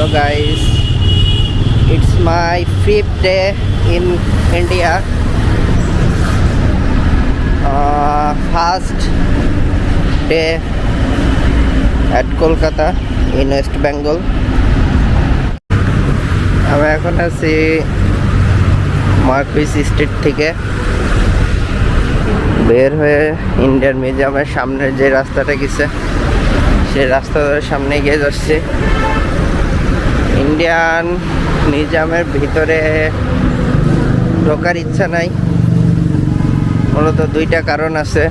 Hello guys, it's my fifth day in India. Uh, first day at Kolkata in West Bengal. আমি এখন আছি Marquis street থেকে বের হয়ে ইন্ডিয়ান মিউজিয়ামের সামনের যে রাস্তাটা গেছে সেই রাস্তা ধরে সামনে গিয়ে যাচ্ছি ইন্ডিয়ান মিউজিয়ামের ভিতরে ঢোকার ইচ্ছা নাই। মূলত দুইটা কারণ আছে।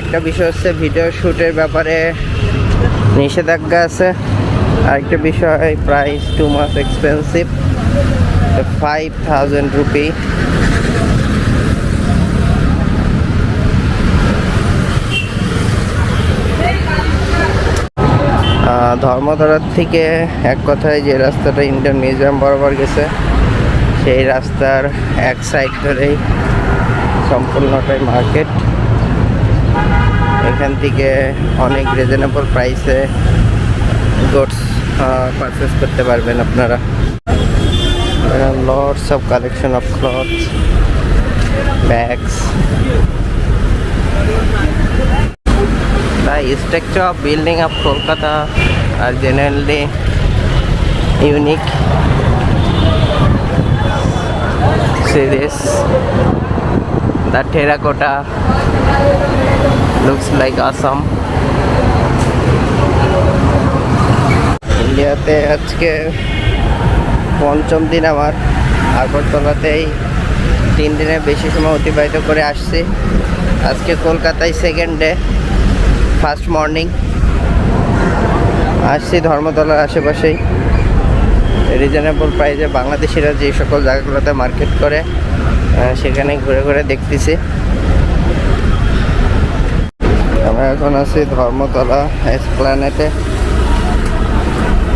একটা বিষয় হচ্ছে ভিডিও শ্যুটের ব্যাপারে নিষেধাজ্ঞা আছে। আরেকটা বিষয় price too much expensive five thousand rupee ধর্মতলার থেকে এক কথায় যে রাস্তাটা ইন্ডিয়ান মিউজিয়াম বরাবর গেছে, সেই রাস্তার এক সাইড ধরেই সম্পূর্ণটাই মার্কেট এখান থেকে অনেক রিজনেবল প্রাইসে গোডস পারচেস করতে পারবেন আপনারা। Lots of collection of clothes bags structure of building of Kolkata are generally unique. See this, the terracotta looks like awesome. ইন্ডিয়াতে আজকে পঞ্চম দিন আমার। আগরতলাতেই তিন দিনের বেশি সময় অতিবাহিত করে আসছি। আজকে কলকাতায় সেকেন্ড ডে ফার্স্ট মর্নিং আসছি ধর্মতলার আশেপাশেই। রিজনেবল প্রাইসে বাংলাদেশিরা যে সকল জায়গাগুলোতে মার্কেট করে সেখানে ঘুরে ঘুরে দেখতেছি। আমরা এখন আছি ধর্মতলা এসপ্ল্যানেটে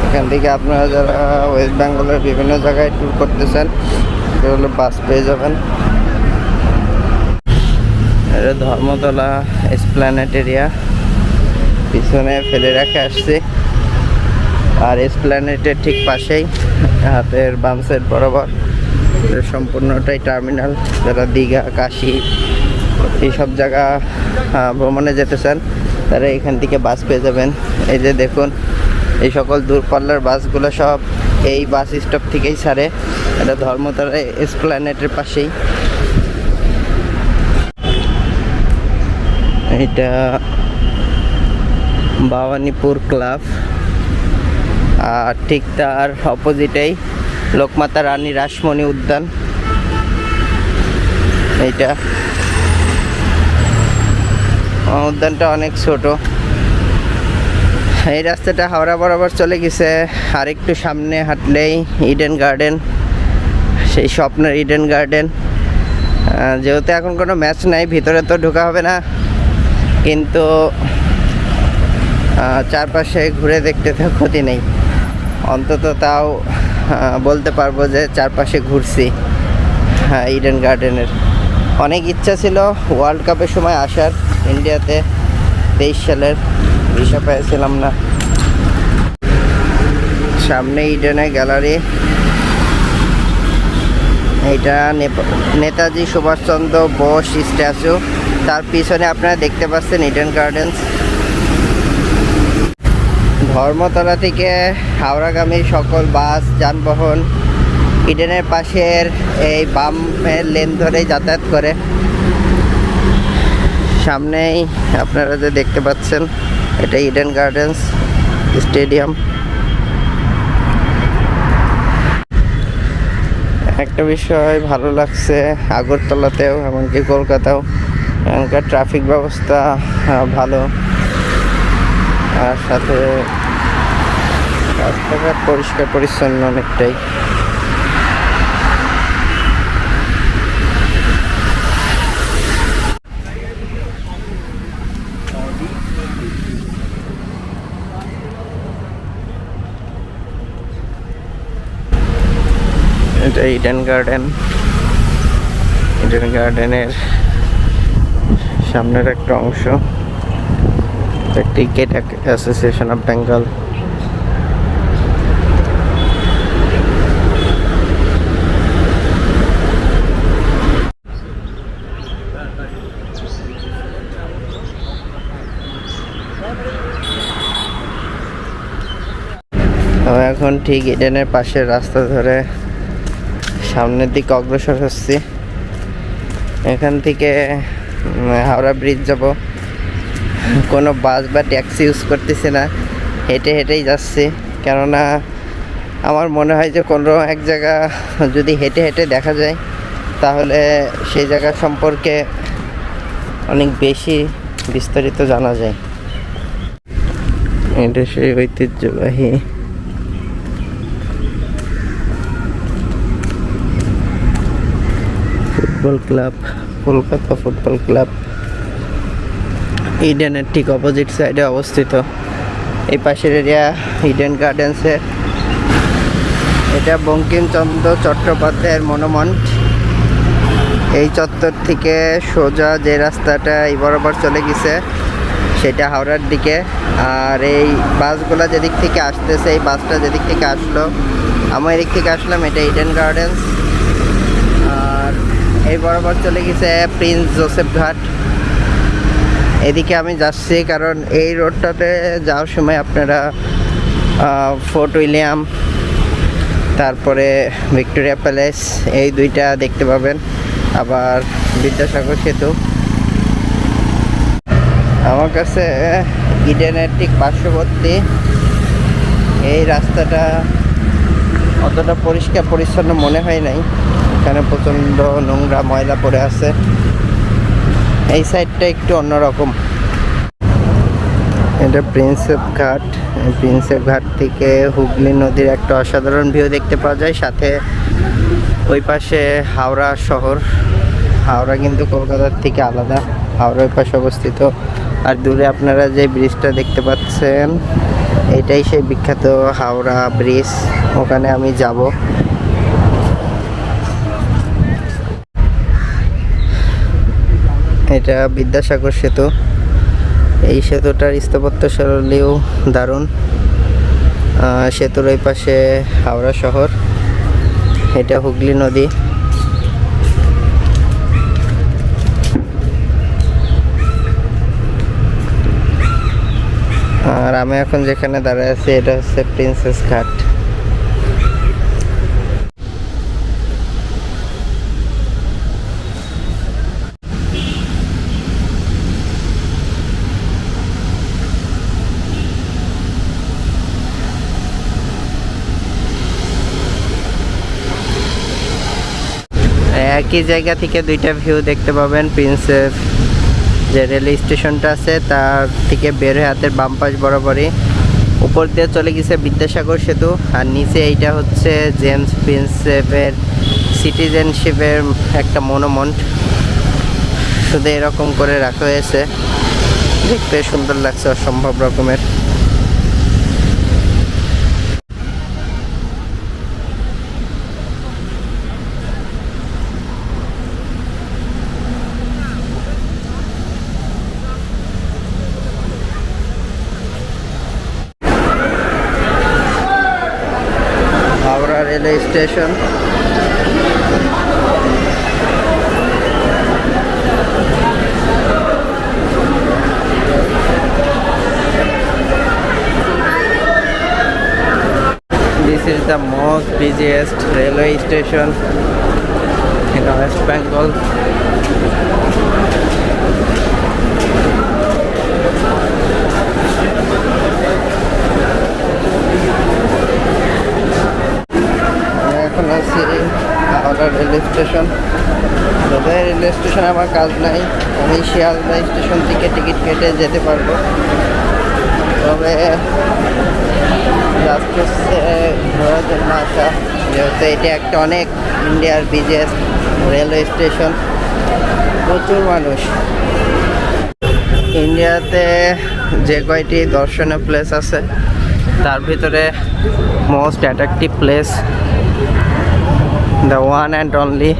এখান থেকে আপনারা যারা ওয়েস্ট বেঙ্গলের বিভিন্ন জায়গায় ট্যুর করতেছেন সেগুলো বাস পেয়ে যাবেন। ধর্মতলা এসপ্ল্যানেট এরিয়া পিছনে ফেলে রাখে আসছি। আর এসপ্ল্যানেটের ঠিক পাশেই, হাতের বাম সাইড বরাবর। সম্পূর্ণটাই টার্মিনাল যারা দীঘা, কাশি, এইসব জায়গা ভ্রমণে যেতে চান, তারা এখান থেকে বাস পেয়ে যাবেন। এই যে দেখুন, এই সকল দূরপাল্লার বাসগুলো সব এই বাস স্টপ থেকেই ছাড়ে। এটা ধর্মতলা এসপ্ল্যানেটের পাশেই। এটা ভবানীপুর ক্লাব ঠিক তার অপোজিটেই লোকমাতা রানী রাসমণি উদ্যান। এইটা। উদ্যানটা অনেক ছোট। এই রাস্তাটা হাওড়া বরাবর চলে গেছে। আর একটু সামনে হাঁটলেই ইডেন গার্ডেন সেই স্বপ্নের ইডেন গার্ডেন যেহেতু এখন কোনো ম্যাচ নাই, ভিতরে তো ঢোকা হবে না। কিন্তু চারপাশে ঘুরে দেখতে তো ক্ষতি নেই। অন্তত তাও বলতে পারব যে চারপাশে ঘুরছি হ্যাঁ ইডেন গার্ডেনের অনেক ইচ্ছা ছিল ওয়ার্ল্ড কাপের সময় আসার ইন্ডিয়াতে তেইশ সালের ভিসা পেয়েছিলাম না। সামনে ইডেনের গ্যালারি এটা নেতাজি সুভাষচন্দ্র বোস স্ট্যাচু তার পিছনে আপনারা দেখতে পাচ্ছেন ইডেন গার্ডেন্স ধর্মতলা থেকে হাওড়াগামী সকল বাস, যানবাহন, ইডেনের পাশের এই বামের লেন ধরেই যাতায়াত করে। সামনেই আপনারা যে দেখতে পাচ্ছেন, এটা ইডেন গার্ডেন্স স্টেডিয়াম। একটা বিষয় ভালো লাগছে আগরতলাতেও, এমনকি কলকাতাও। এখানকার ট্রাফিক ব্যবস্থা ভালো। আর সাথে রাস্তাঘাট পরিষ্কার পরিচ্ছন্ন অনেকটাই। এটা ইডেন গার্ডেন ইডেন গার্ডেনের সামনের একটা অংশ। টিকেট অ্যাসোসিয়েশন অফ বেঙ্গল আমি এখন ঠিক ইডেনের পাশের রাস্তা ধরে সামনের দিকে অগ্রসর হচ্ছি। এখান থেকে হাওড়া ব্রিজ যাব। কোনো বাস বা ট্যাক্সি ইউজ করতেছি না। হেঁটে হেঁটেই যাচ্ছি। কেননা, আমার মনে হয় যে কোনো এক জায়গা যদি হেঁটে হেঁটে দেখা যায়, তাহলে সেই জায়গা সম্পর্কে অনেক বেশি বিস্তারিত জানা যায়। এটা সেই ঐতিহ্যবাহী football club, Kolkata football club, ইডেনের ঠিক অপোজিট সাইডে অবস্থিত। এই পাশের এরিয়া ইডেন গার্ডেন্সের এটা বঙ্কিমচন্দ্র চট্টোপাধ্যায়ের মনোমন্ট এই চত্বর থেকে সোজা যে রাস্তাটা এই বরাবর চলে গেছে, সেটা হাওড়ার দিকে। আর এই বাসগুলো যেদিক থেকে আসতেছে, এই বাসটা যেদিক থেকে আসলো আমার এদিক থেকে আসলাম, এটা ইডেন গার্ডেন্স এই বরাবর চলে গেছে প্রিন্স জোসেফ ঘাট। এদিকে আমি যাচ্ছি কারণ এই রোডটাতে যাওয়ার সময় আপনারা ফোর্ট উইলিয়াম, তারপরে ভিক্টোরিয়া প্যালেস, এই দুইটা দেখতে পাবেন। আবার বিদ্যাসাগর সেতু। আমার কাছে ইডেনের ঠিক পার্শ্ববর্তী এই রাস্তাটা অতটা পরিষ্কার পরিচ্ছন্ন মনে হয় নাই। এখানে প্রচণ্ড নোংরা ময়লা পড়ে আছে। এই সাইডটা একটু অন্যরকম। এটা প্রিন্সেপ ঘাট। প্রিন্সেপ ঘাট থেকে হুগলি নদীর একটা অসাধারণ ভিউ দেখতে পাওয়া যায়। সাথে ওই পাশে হাওড়া শহর। হাওড়া কিন্তু কলকাতার থেকে আলাদা। হাওড়া ওই পাশে অবস্থিত। আর দূরে আপনারা যে ব্রিজটা দেখতে পাচ্ছেন, এটাই সেই বিখ্যাত হাওড়া ব্রিজ। ওখানে আমি যাব। এটা বিদ্যাসাগর সেতু। এই সেতুটার স্থাপত্য শৈলীও দারুণ। সেতুর ওই পাশে হাওড়া শহর। এটা হুগলি নদী। আর আমি এখন যেখানে দাঁড়ায় আছি, এটা হচ্ছে প্রিন্সেস ঘাট একই জায়গা থেকে দুইটা ভিউ দেখতে পাবেন প্রিন্সেস যে রেল স্টেশনটা আছে, তার থেকে বের হয়ে হাতের বাম পাশ বরাবরই। উপর দিয়ে চলে গেছে বিদ্যাসাগর সেতু, আর নিচে এইটা হচ্ছে জেমস প্রিন্সেপের সিটিজেনশিপের একটা মনোমন্ট শুধু এরকম করে রাখা হয়েছে। দেখতে সুন্দর লাগছে, অসম্ভব রকমের Howrah railway station This is the most busiest railway station in West এখন আছি হাওড়া রেলওয়ে স্টেশন তবে রেলওয়ে স্টেশনে আমার কাজ নাই আমি শিয়ালদা স্টেশন থেকে টিকিট কেটে যেতে পারব। তবে লাস্ট হচ্ছে ঘোরার জন্য যেহেতু এটা একটা অনেক ইন্ডিয়ার বিজেস্ট রেলওয়ে স্টেশন প্রচুর মানুষ। ইন্ডিয়াতে যে কয়টি দর্শনীয় প্লেস আছে, তার ভিতরে most attractive place the one and only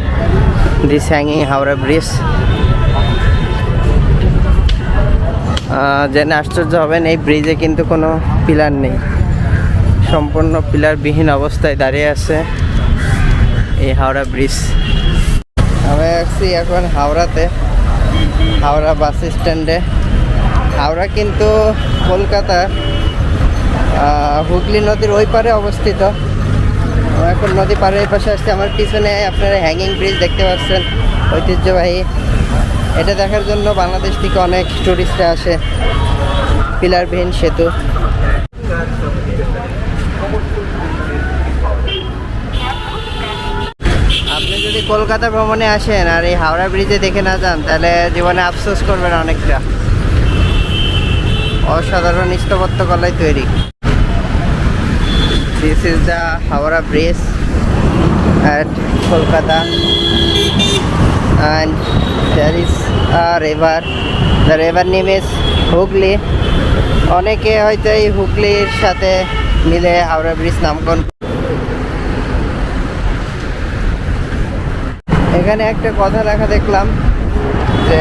this hanging Howrah bridge জেনে আশ্চর্য হবেন, এই ব্রিজে কিন্তু কোনো পিলার নেই। সম্পূর্ণ পিলারবিহীন অবস্থায় দাঁড়িয়ে আছে এই হাওড়া ব্রিজ। আমি আছি এখন হাওড়াতে হাওড়া বাস স্ট্যান্ডে। হাওড়া কিন্তু কলকাতা আহ, আহ, হুগলি নদীর ওই পারে অবস্থিত। আমরা এখন নদী পাড়ের পাশে আসছে। আমার পিছনে আপনারা হ্যাঙ্গিং ব্রিজ দেখতে পাচ্ছেন ঐতিহ্যবাহী। এটা দেখার জন্য বাংলাদেশ থেকে অনেক টুরিস্টরা আসে। পিলারবিহীন সেতু। কলকাতা ভ্রমণে আসেন আর এই হাওড়া ব্রিজে দেখে না যান, তাহলে জীবনে আফসোস করবেন অনেকটা। অসাধারণ স্থাপত্য কলায় তৈরি। This is the Howrah bridge at Kolkata. And there is a river. The river name is Hooghly অনেকে হয়তো এই হুগলির সাথে মিলে হাওড়া ব্রিজ নামকরণ এখানে একটা কথা লেখা দেখলাম যে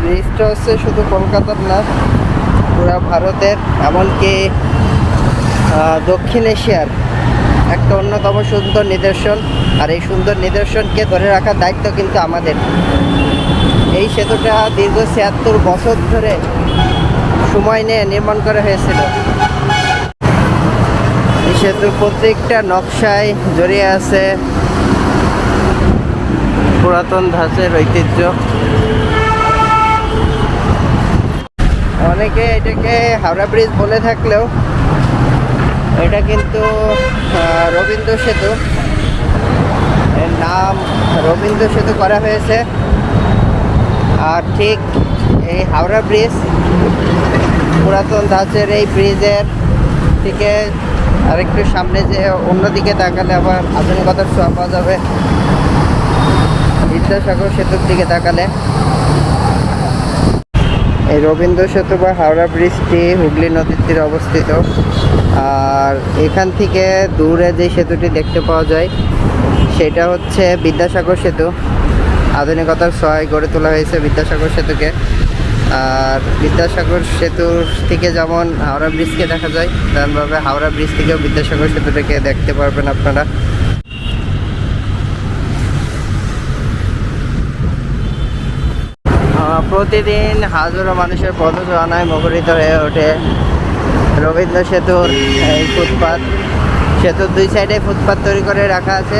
ব্রিজটা হচ্ছে শুধু কলকাতার না, পুরা ভারতের, এমনকি দক্ষিণ এশিয়ার একটা অন্যতম সুন্দর নিদর্শন। আর এই সুন্দর নিদর্শনকে ধরে রাখার দায়িত্ব কিন্তু আমাদের। এই সেতুটা দীর্ঘ ছিয়াত্তর বছর ধরে সময় নিয়ে নির্মাণ করা হয়েছিল। এই সেতুর প্রত্যেকটা নকশায় জড়িয়ে আছে পুরাতন ধাঁচের ঐতিহ্য। অনেকে এটাকে হাওড়া ব্রিজ বলে থাকলেও এটা কিন্তু রবীন্দ্র সেতু। এর নাম রবীন্দ্র সেতু করা হয়েছে। আর ঠিক এই হাওড়া ব্রিজ, পুরাতন ধাঁচের এই ব্রিজের থেকে আরেকটু সামনে যে অন্যদিকে তাকালে আবার আধুনিকতার ছোঁয়া পাওয়া যাবে। বিদ্যাসাগর সেতুর দিকে তাকালে। এই রবীন্দ্র সেতু বা হাওড়া ব্রিজটি হুগলি নদীর তীরে অবস্থিত। আর এখান থেকে দূরে যে সেতুটি দেখতে পাওয়া যায়, সেটা হচ্ছে বিদ্যাসাগর সেতু। আধুনিকতার সহায় গড়ে তোলা হয়েছে বিদ্যাসাগর সেতুকে। আর বিদ্যাসাগর সেতুর থেকে যেমন হাওড়া ব্রিজকে দেখা যায়, তেমনভাবে হাওড়া ব্রিজ থেকেও বিদ্যাসাগর সেতুটাকে দেখতে পারবেন আপনারা। প্রতিদিন হাজারো মানুষের পদচারণায় মুখরিত হয়ে ওঠে রবীন্দ্র সেতুর এই ফুটপাত। সেতুর দুই সাইডে ফুটপাত তৈরি করে রাখা আছে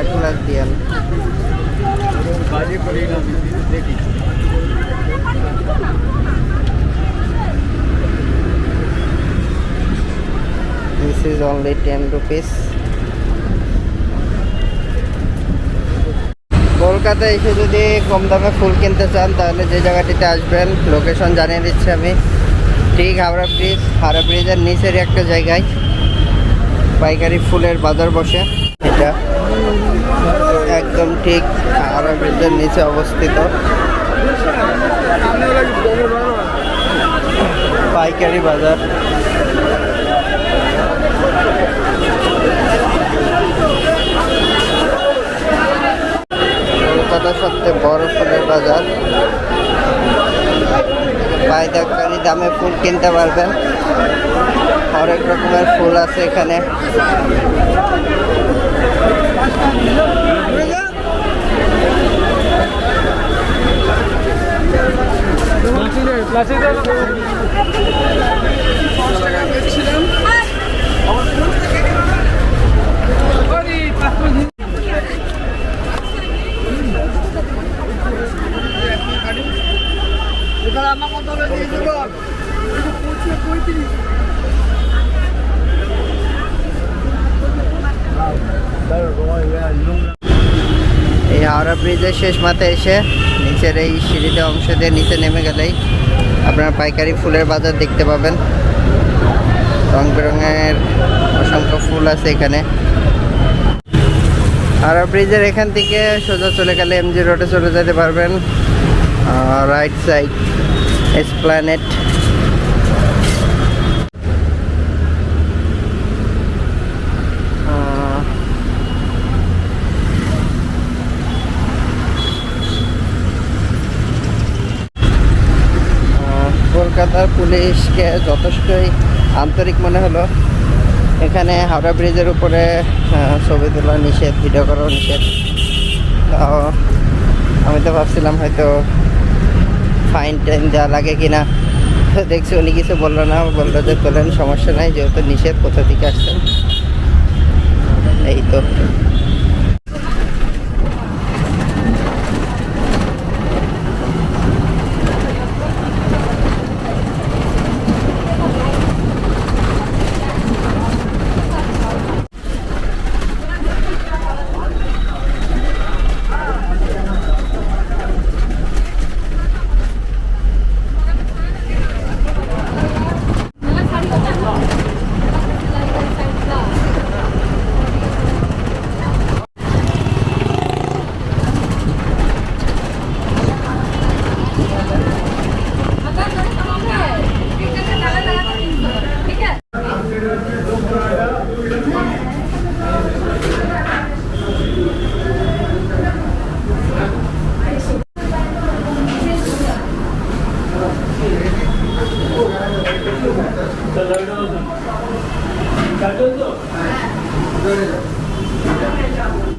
এক লাখ দিয়ান Only 10 rupees. কলকাতায় এসে যদি কম দামে ফুল কিনতে চান, তাহলে যে জায়গাটিতে আসবেন লোকেশন জানিয়ে দিচ্ছি আমি। ঠিক হাওড়া ব্রিজ হাওড়া ব্রিজের নিচেরই একটা জায়গায় পাইকারি ফুলের বাজার বসে। এটা একদম ঠিক হাওড়া ব্রিজের নিচে অবস্থিত। পাইকারি বাজার। কলকাতার সবচেয়ে বড় ফুলের বাজার। পাইকারি দামে ফুল কিনতে পারবেন। অনেক রকমের ফুল আছে এখানে। এই হাওড়া ব্রিজের শেষ মাথায় এসে নিচের এই সিঁড়িতে অংশ দিয়ে নিচে নেমে গেলেই আপনারা পাইকারি ফুলের বাজার দেখতে পাবেন। রং বেরঙের অসংখ্য ফুল আছে এখানে। হাওড়া ব্রিজের এখান থেকে সোজা চলে গেলে এমজি রোডে চলে যেতে পারবেন। রাইট সাইড এসপ্ল্যানেট কলকাতার পুলিশকে যথেষ্টই আন্তরিক মনে হলো। এখানে হাওড়া ব্রিজের উপরে ছবি তোলা নিষেধ ভিডিও করাও নিষেধ। আমি তো ভাবছিলাম হয়তো ফাইন টাইন দেওয়া লাগে কিনা। তো দেখছি উনি কিছু বলল না, বলল যে বললেন সমস্যা নাই, যেহেতু নিষেধ, কোথা থেকে আসছেন? এই তো।